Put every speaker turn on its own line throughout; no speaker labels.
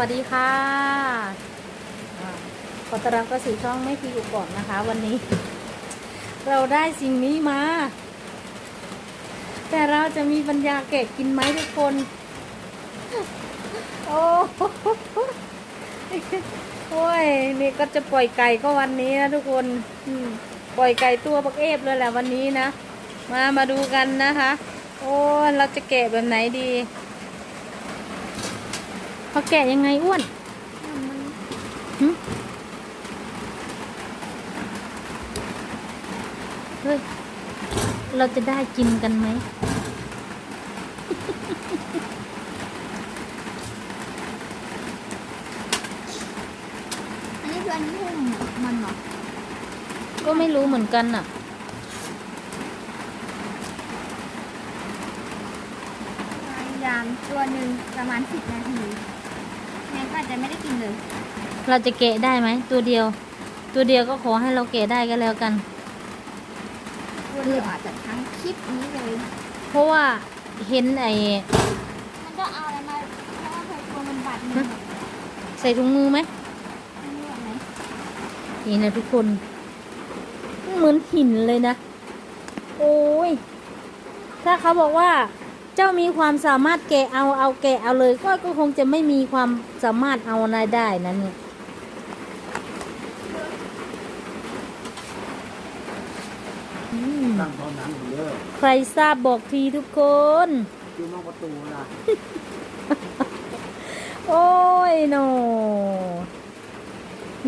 วัสดีค่ะขอต้อนรับเข้าสู่ช่องไม่พีกุก่อนนะคะ วันนี้ เราได้สิ่งนี้มา แต่เราจะมีปัญญาแกะกินไหมทุกคน โอ้โหโอ้ยนี่ก็จะปล่อยไก่ก็วันนี้นะทุกคนปล่อยไก่ตัวบักเอฟเลยแหละวันนี้นะ มามาดูกันนะคะ โอ้เราจะแกะแบบไหนดี เขาแกะยังไงอ้วนหึเฮ้ย เราจะได้กินกันไหม
อันนี้คืออันนี้หุ้มมันเหรอ
ก็ไม่รู้เหมือนกันน่ะ
พยายามตัวหนึ่งประมาณสิบนาทีงั้นก็ อาจจะไม่ได้กินเลย
เราจะแกะได้ไหมตัวเดียว ตัวเดียวก็ขอให้เราแกะได้ก็แล้วกัน
ตัวเดียวอาจจะทั้งคลิปนี้เลย
เพราะว่าเห็นไอ้
มันก็เอาอะไรมาเพราะว่าเคยตัวมันบาดมือ
ใส่ถุงมือไหม
ไม่รู้ไหม
นี่นะทุกคน เหมือนหินเลยนะ โอ้ย ถ้าเขาบอกว่า เจ้ามีความสามารถแกะเอาเอาแกะเอาเลยก็ก็คงจะไม่มีความสามารถเอาอะไรได้นะเนี่ย
ตั้งตอนนั้นอยู่เด้อ
ใครทราบบอกทีทุกคน
อยู่นอกประตูล่ะ
โอ้ยโน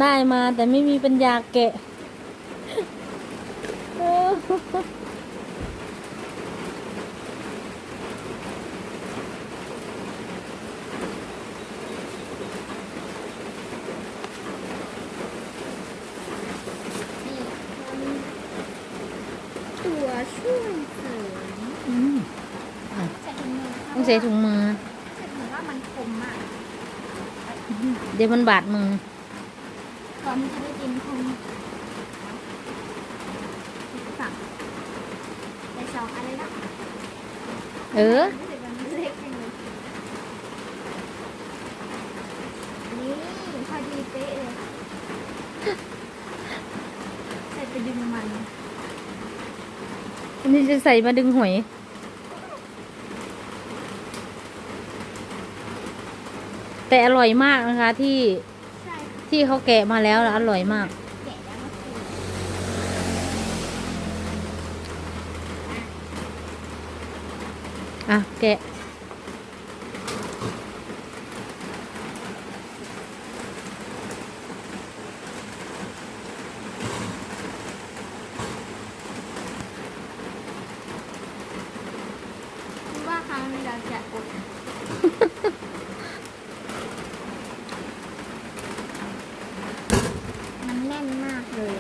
ได้มาแต่ไม่มีปัญญาแกะ เออ
นี่ตัวช่วยเสริม
อืม
ใส่ถุงมือ
ต้องใส่ถุงมือ
ใส่ถุงมือว่ามันคมมาก
เดี๋ยวมันบาดมือ
ก่อนที่จะได้กินคงสั่งใส่สองอะไรนะ
เออ
รู้สึกมันเล็กจังเลยนี่พอดีเป๊ะเลยใส่ไปดึงมัน
อันนี้จะใส่มาดึงหอย แต่อร่อยมากนะคะที่
ใช่ค่ะ
ที่เขาแกะมาแล้วนะอร่อยมาก
แกะแล้วก็คือ
อะแกะ
คิดว่าครั้งนี้เราจะอดมันแน่นมากเลย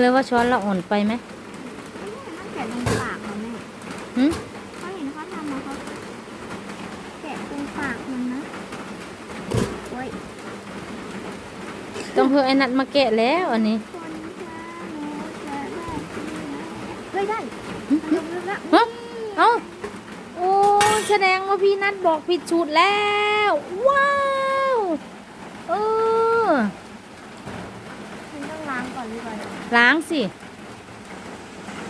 อะ
แล้วว่าช้อนเราอ่อนไปไหม
มันแกะตรงปากเขาแม่
หึ
เขาเห็นเขาทำมาเขาแกะตรงปากมันนะโอ้ย
ต้องเพื่อไอ้นัดมาแกะแล้วอันนี้
คนจะโน้จะได้ที่ไหนเฮ้ยได้
หึหึ
เริ่มแล้ว
ฮะเอ้าโอ้แสดงว่าพี่นัดบอกผิดชุดแล้ว ว้าว เออ
คุณต้องล้างก่อนดีกว่า
ล้างสิ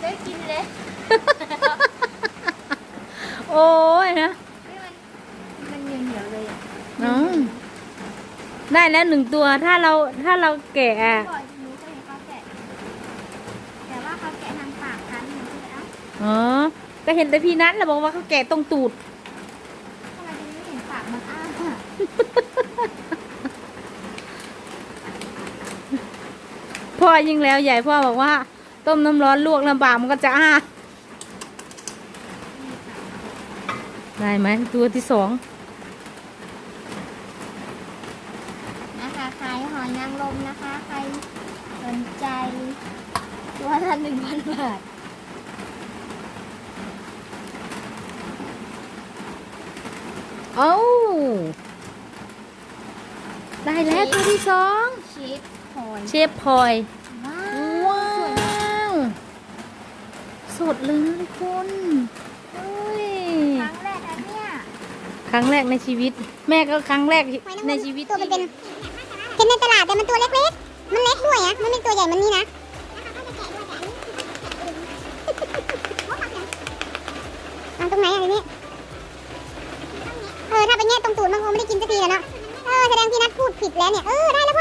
ได้กินเลย
โอ้ยนะ
เฮ้ยมันมันเหนียวๆเลยอะ
น้องได้แล้วหนึ่งตัวถ้าเราถ้าเราแกะอะ
ก่อนหนูเคยเห็นเขาแกะแต่ว่าเขาแกะทางปากคันหนูก็เลยเอ้า
อ๋อก็เห็นแต่พี่นัทแล้วบอกว่าเขาแกะตรงตูด
ทำไมถึงไม่เห็นปากมันอ้าอะ
พ่อยิ่งแล้วใหญ่พ่อบอกว่า ต้มน้ำร้อนลวกลำบากมันก็จะอ้าได้ไหมตัวที่สอง
นะคะขายหอยนางรมนะคะ ใครสนใจ ตัวละหนึ่งพันบาท
เอ้าได้แล้วตัวที่สอง
ชี สหอย
เชฟพลอย
ว้า
ว้าว
สวยมา
วสด
ก
เลยนะทุกคนเฮ้ย
ครั้งแรกนะเนี่ย
ครั้งแรกในชีวิต แม่ก็ครั้งแรกในชีวิต
ตัวเป็นเป็นเห็นในตลาดแต่มันตัวเล็กๆ มันเล็กด้วยอะมันเป็นตัวใหญ่มันนี่นะเอาตรงไหนอะทีนี้เออถ้าไปแง่ตรงตูดมันคงไม่ได้กินสักทีแล้วเนาะเออแสดงพี่นัทพูดผิดแล้วเนี่ยเออได้แล้ว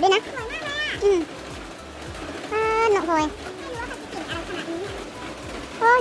ดด้วยนะสวยมากเลยอะอืมอ่าหนกพลอยไม่รู้ว่าเขาจะเก่งอะไรขนาดนี้โอ้ย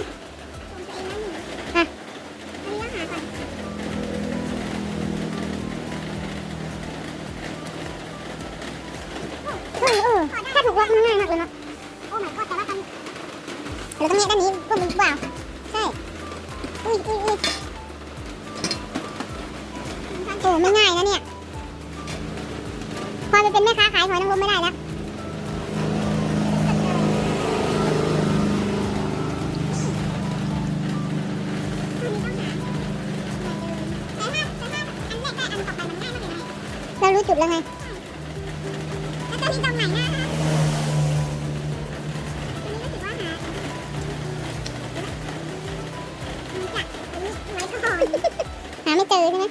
าไม่เจอใช่ไหม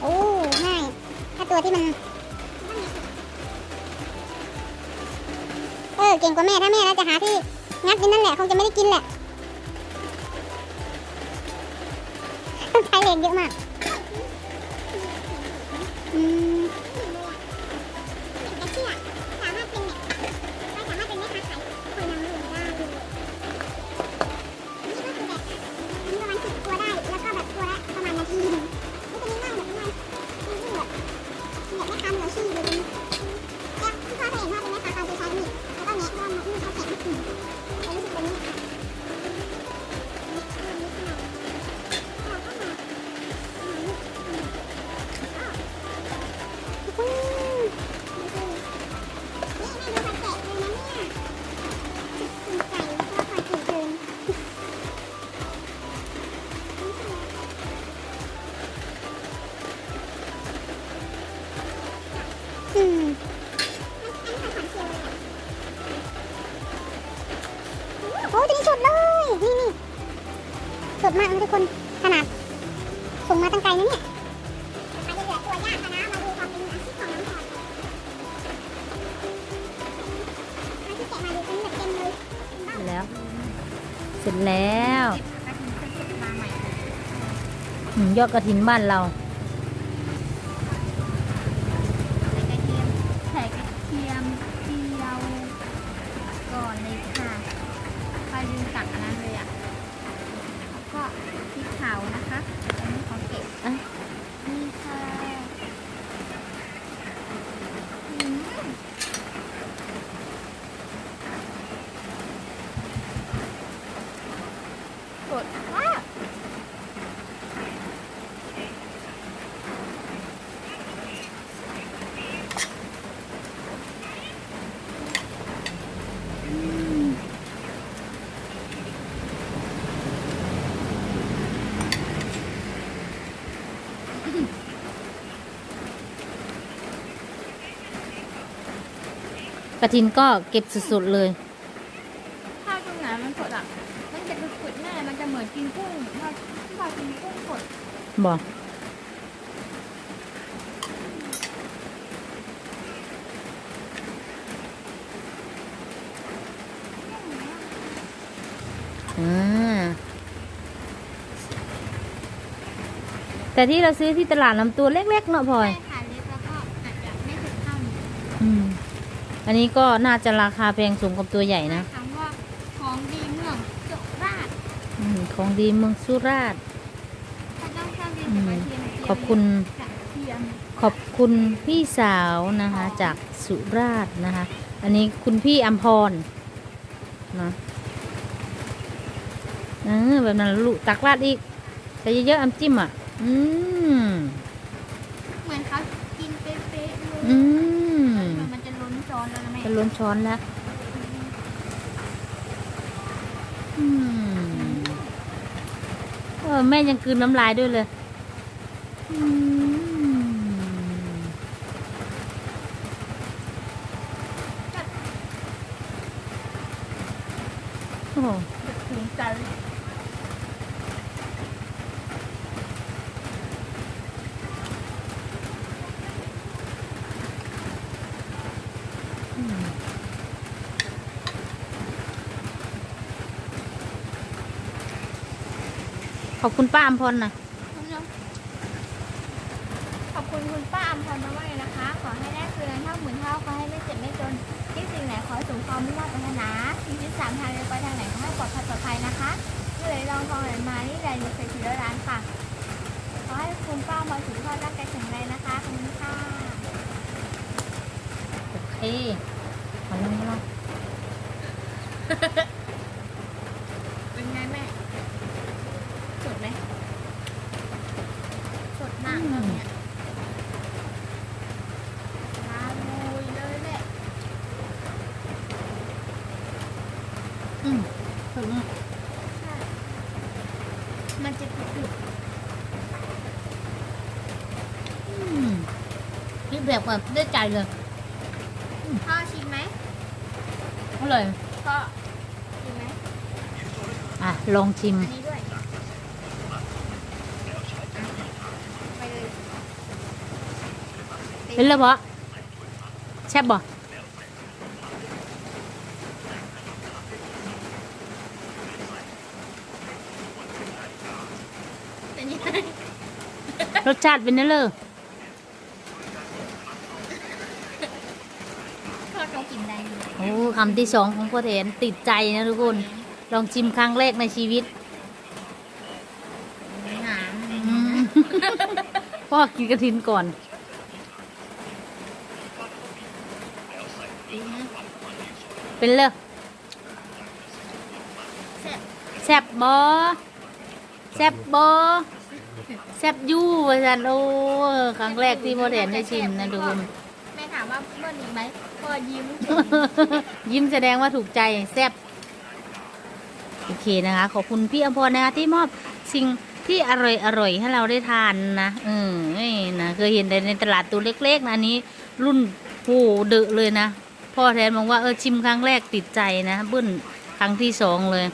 โอ้ง่ายถ้าตัวที่มันเออเก่งกว่าแม่ถ้าแม่นะจะหาที่งัดนี่นั่นแหละคงจะไม่ได้กินแหละต้องใช้แรงเยอะมาก อืมโอ้ตัวนี้สดเลย นี่นี่สดมากนะทุกคน ขนาด ส่งมาตั้งไกลนะเนี่ยมันจะเหลือตัวยากนะ มาดูความเป็นอาชีพของน้องพลอยอาชีพแกะมาดูตัวนี้แบบเต็มเลย
แล้ว เสร็จแล้วอืมยอดกระถินบ้านเรา
ใส่กระเทียมเจียวก่อนเลยค่ะใครลืมตักอันนั้นเลยอะ แล้วก็พริกเผานะคะอันนี้ขอเก็บ
อะ
นี่ค่ะอืมสดมาก
กระถินก็เก็บสุดๆเลย
ถ้าตรงไหนมันสดอะมันจะกรุดๆแน่มันจะเหมือนกินกุ้งถ้าถ้ากินกุ้งสด
บอกอ่าแต่ที่เราซื้อที่ตลาดลำตัวเล็กๆเนาะพลอย
ใช่ค่ะเล็กแล้วก็อาจจะไม่ถึงเท่านี้
อืม อันนี้ก็น่าจะราคาแพงสูงกับตัวใหญ่นะ
คำว่าของดีเมืองสุราษฎร์
อืมของดีเมืองสุราษฎร์
ถ้าต้องชอบกินกับกระเทียมเจียว
ขอบคุณ
กระเทียม
ขอบคุณพี่สาวนะคะ จากสุราษฎร์นะคะ อันนี้คุณพี่อัมพรนะเออแบบนั้นลูกตักราดอีกแต่เยอะๆอัมจิ้มอะ อืม
เหมือนเขากินเป๊ะๆเลย
อืม
จะล้นช้อนแล้ว
อืมเออแม่ยังกืนน้ำลายด้วยเลย อืม โห
ถึงใจ
อืม ขอบคุณป้าอมพรนะ
ขอบคุณคุณป้าอำพรมากๆเลยนะคะ ขอให้ได้คืนเงินเท่าหมื่นเท่าขอให้ไม่เจ็บไม่จนที่สิ่งไหนขอให้สมความมุ่งมั่นปรารถนาสิ่งที่สามทางเดินไปทางไหนขอให้ปลอดภัยปลอดภัยนะคะเมื่อไหรลองทองไหนมานี่ไหลมีเศรษฐีร้อยล้านค่ะ ขอให้คุณป้าพรสุขภาพร่างกายแข็งแรงนะคะขอบคุณค่ะ
โอเคเอาลงมาลง
เป็นไงแม่ สดไหมสดมากตอนเนี้ยลาลุยเลยแหละ
อืมถึง
ใช่ มันจะกรุบ
อืมนี่แบบแบบได้ใจเลย
ๆพ่อชิมไหม
อร่อย
พ่อชิมไหม
อะ ลองชิม
อันนี้ด้วยอะไปเลย
เป็นแล้วปะแซ่บบ่
เป็นยังไง
รสชาติเป็นนั่นเลย
พ่อเขากินได้อยู่
โอ้คำที่สองของพ่อแทนติดใจนะทุกคน ลองชิมครั้งแรกในชีวิต
หาม
อืมพ่อกินกระถินก่อน
ดีนะ
เป็นเลย
แซ่บ
แซ่บบอแซ่บบอ แซ่บยู่ว่าสันโอ้ครั้งแรกที่พ่อแทนได้ชิมนะทุกคน
แม่ถามว่าเมื่อนี้ไหมพ่อยิ้ม
ยิ้มแสดงว่าถูกใจแซ่บโอเคนะคะ ขอบคุณพี่อภรณ์นะคะที่มอบสิ่งที่อร่อยอร่อยให้เราได้ทานนะเออนี่นะเคยเห็นแต่ในตลาดตัวเล็ก ๆ นะอันนี้ รุ่นโหเดอะเลยนะ พ่อแทนบอกว่าเออชิมครั้งแรกติดใจนะเบิ้ลครั้งที่สองเลย